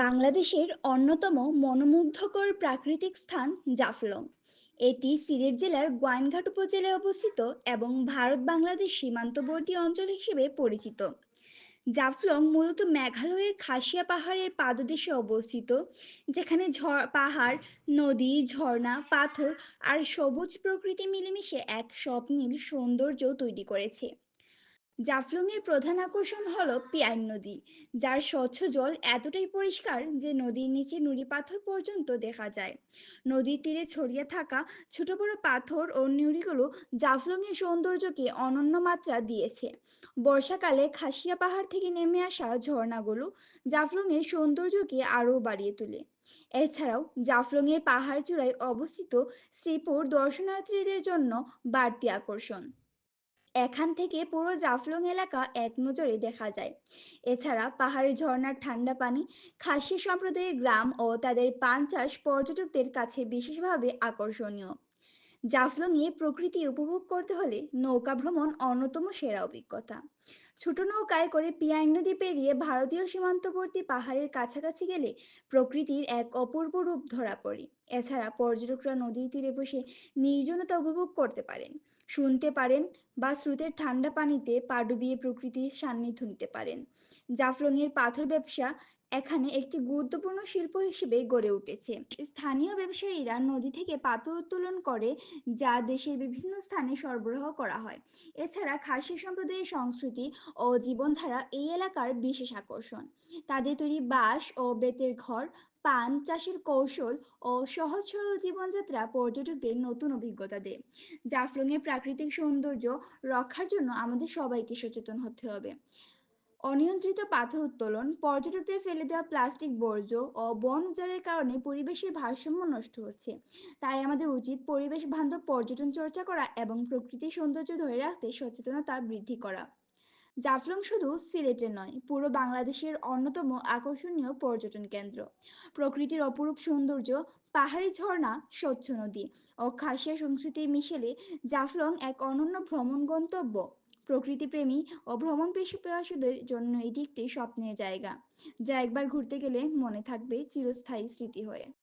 বাংলাদেশের অন্যতম মনোমুগ্ধকর প্রাকৃতিক স্থান জাফলং। এটি সিলেট জেলার গোয়াইনঘাট উপজেলায় অবস্থিত এবং ভারত বাংলাদেশ সীমান্তবর্তী অঞ্চল হিসেবে পরিচিত। জাফলং মূলত মেঘালয়ের খাসিয়া পাহাড়ের পাদদেশে অবস্থিত, যেখানে পাহাড়, নদী, ঝর্ণা, পাথর আর সবুজ প্রকৃতি মিলেমিশে এক স্বপ্নীল সৌন্দর্য তৈরি করেছে। জাফলং এর প্রধান আকর্ষণ হলো পিয়াইন নদী, যার স্বচ্ছ জল এতটাই পরিষ্কার যে নদীর নিচে নুড়ি পাথর পর্যন্ত দেখা যায়। নদীর তীরে ছড়িয়ে থাকা ছোট বড় পাথর ও নুড়িগুলো জাফলং এর সৌন্দর্যকে অনন্য মাত্রা দিয়েছে। বর্ষাকালে খাসিয়া পাহাড় থেকে নেমে আসা ঝর্ণাগুলো জাফলং এর সৌন্দর্যকে আরও বাড়িয়ে তোলে। এছাড়াও জাফলং এর পাহাড় চূড়ায় অবস্থিত শ্রীপুর দর্শনার্থীদের জন্য বাড়তি আকর্ষণ। এখান থেকে পুরো জাফলং এলাকা এক নজরে দেখা যায়। এছাড়া পাহাড়ি ঝর্ণার ঠান্ডা পানি, খাসি সম্প্রদায়ের গ্রাম ও তাদের পান চাষ পর্যটকদের কাছে বিশেষভাবে আকর্ষণীয়। জাফলংয়ে প্রকৃতি উপভোগ করতে হলে নৌকা ভ্রমণ অন্যতম সেরা অভিজ্ঞতা। ছোট নৌকায় করে পিয়াইন নদী পেরিয়ে ভারতীয় সীমান্তবর্তী পাহাড়ের কাছাকাছি গেলে প্রকৃতির এক অপূর্ব রূপ ধরা পড়ে। এছাড়া পর্যটকরা নদীর তীরে বসে নির্জনতা উপভোগ করতে পারেন। শুনতে পারেন বা স্রোতের ঠান্ডা পানিতে পা ডুবিয়ে প্রকৃতির সান্নিধ্য নিতে পারেন। জাফলংয়ের পাথর ব্যবসা এখানে একটি গুরুত্বপূর্ণ শিল্প হিসেবে গড়ে উঠেছে। স্থানীয় ব্যবসায়ীরা নদী থেকে পাথর উত্তোলন করে, যা দেশের বিভিন্ন স্থানে সরবরাহ করা হয়। এছাড়া খাসি সম্প্রদায়ের সংস্কৃতি ও জীবনধারা এই এলাকার বিশেষ আকর্ষণ। তাদের তৈরি বাঁশ ও বেতের ঘর পান চাষের কৌশল ও সহজ সরল জীবনযাত্রা পর্যটকদের নতুন অভিজ্ঞতা দেয়। জাফলংয়ের প্রাকৃতিক সৌন্দর্য রক্ষার জন্য আমাদের সবাইকে সচেতন হতে হবে। অনিয়ন্ত্রিত পাথর উত্তোলন, পর্যটকদের ফেলে দেওয়া প্লাস্টিক বর্জ্য ও বন উজাড়ের কারণে পরিবেশের ভারসাম্য নষ্ট হচ্ছে। তাই আমাদের উচিত পরিবেশ বান্ধব পর্যটন চর্চা করা এবং প্রকৃতির সৌন্দর্য ধরে রাখতে সচেতনতা বৃদ্ধি করা। জাফলং শুধু সিলেটে নয়, পুরো বাংলাদেশের অন্যতম আকর্ষণীয় পর্যটন কেন্দ্র। প্রকৃতির অপরূপ সৌন্দর্য, পাহাড়ি ঝর্ণা, স্বচ্ছ নদী ও খাসিয়া সংস্কৃতির মিশেলে জাফলং এক অনন্য ভ্রমণ গন্তব্য। প্রকৃতিপ্রেমী ও ভ্রমণ পিপাসুদের জন্য এটি একটি স্বপ্নের জায়গা, যা একবার ঘুরতে গেলে মনে থাকবে চিরস্থায়ী স্মৃতি হয়ে।